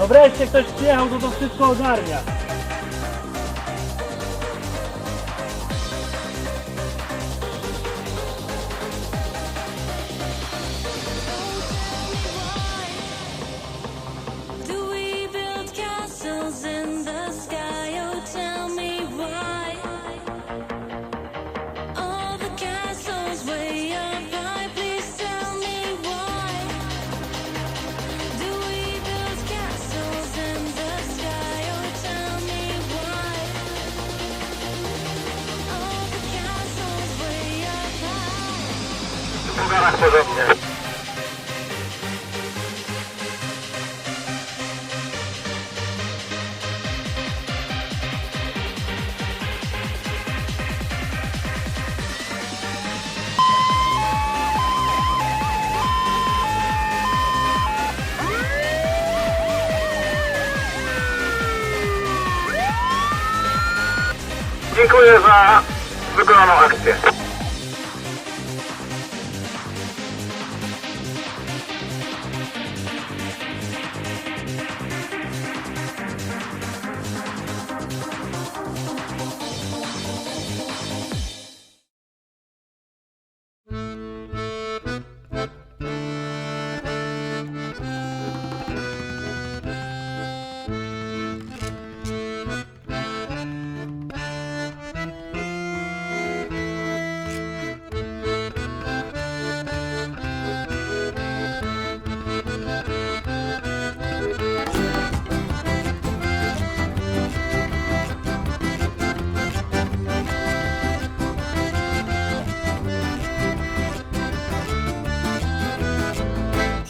No wreszcie ktoś przyjechał, to to wszystko ogarnia. przeze mnie. Dziękuję za wykonaną akcję.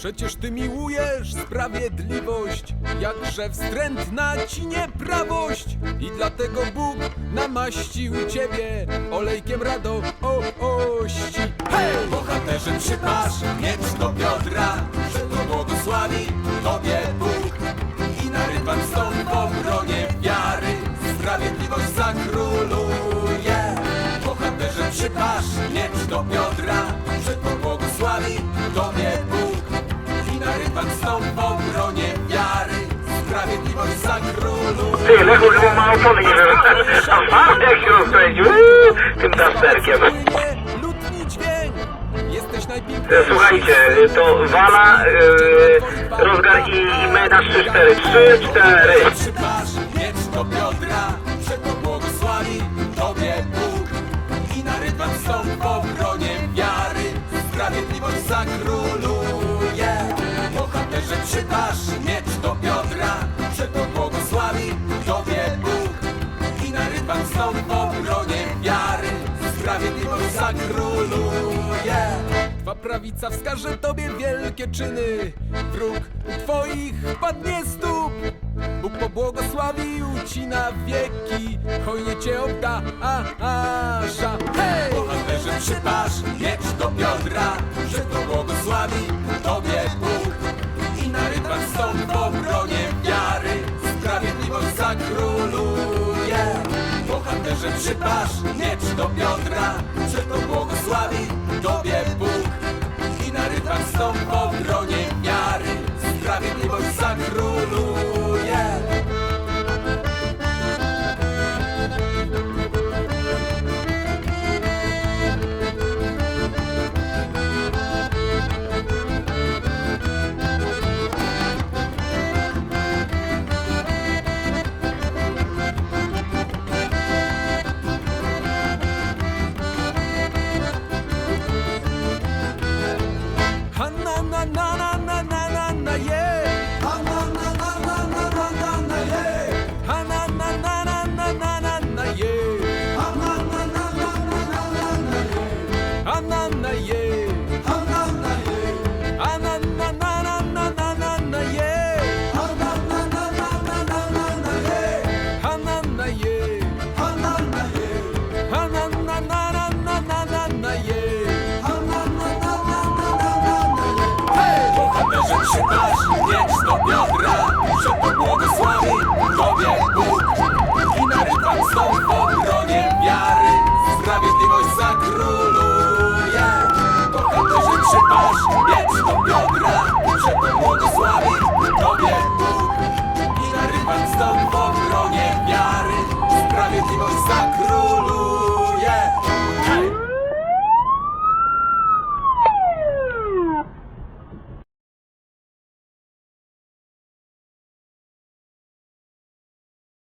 Przecież ty miłujesz sprawiedliwość, jakże wstrętna ci nieprawość. I dlatego Bóg namaścił ciebie olejkiem radości. Hej! Bohaterze przypasz miecz do biodra, że to błogosławi tyle, kurwa, ma poliżę. A fart jak się rozkręcił, uuu, tym tasterkiem. E, słuchajcie, to Wala, yy, Rozgar i, Meda 3-4, 3-4. Sprawiedliwość zakróluje, bohaterze mnie. Sprawiedliwość zakróluje. Twa prawica wskaże Tobie wielkie czyny, wróg Twoich padnie stóp. Bóg pobłogosławił Ci na wieki, hojnie Cię obdarza. Hej! Bohaterze przypasz miecz do biodra, że to błogosławi Tobie Bóg. Czy pasz miecz do Piotra, czy to błogosławieństwo? mego biodra Że to błogosławi Tobie Bóg. I narywam swą w obronie wiary. Sprawiedliwość zakróluje. Bohaterze przypasz